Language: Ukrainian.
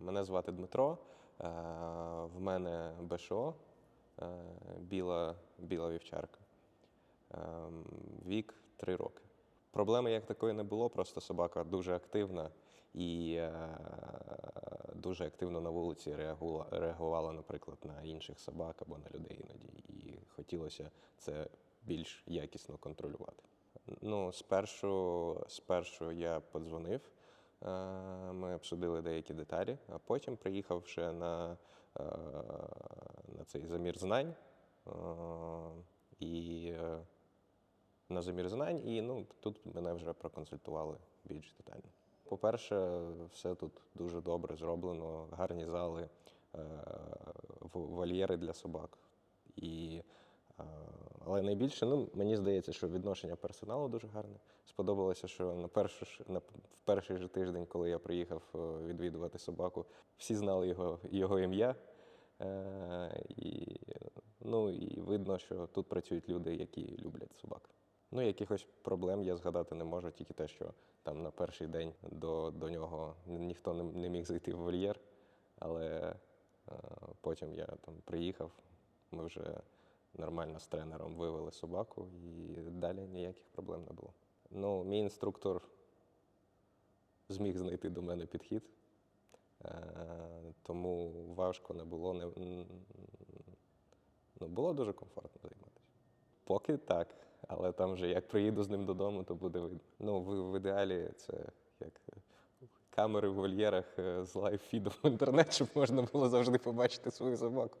Мене звати Дмитро. е, В мене БШО, е, біла, біла вівчарка. Вік три роки. Проблеми як такої не було, просто собака дуже активна і е, дуже активно на вулиці реагувала, наприклад, на інших собак або на людей іноді. І хотілося це більш якісно контролювати. Ну, спершу, спершу я подзвонив, е, ми обсудили деякі деталі, а потім приїхав ще на, е, на цей замір знань. е, І е, на замір знань, і ну, тут мене вже проконсультували більш детально. По-перше, все тут дуже добре зроблено, гарні зали, е, вольєри для собак. І, е, але найбільше, ну, мені здається, що відношення персоналу дуже гарне. Сподобалося, що на першу, ж- на, в перший же тиждень, коли я приїхав е, відвідувати собаку, всі знали його, його ім'я. Е, і, ну, і видно, що тут працюють люди, які люблять собак. Ну, якихось проблем я згадати не можу, тільки те, що там на перший день до, до нього ніхто не, не міг зайти в вольєр, але е, потім я там приїхав, ми вже нормально з тренером вивели собаку, і далі ніяких проблем не було. Ну, мій інструктор зміг знайти до мене підхід, е, тому важко не було. Не, ну, було дуже комфортно займатися. Поки так, але там вже як приїду з ним додому, то буде видно. Ну, в, в ідеалі це як камери в вольєрах е, з лайв-фідом в інтернет, щоб можна було завжди побачити свою собаку.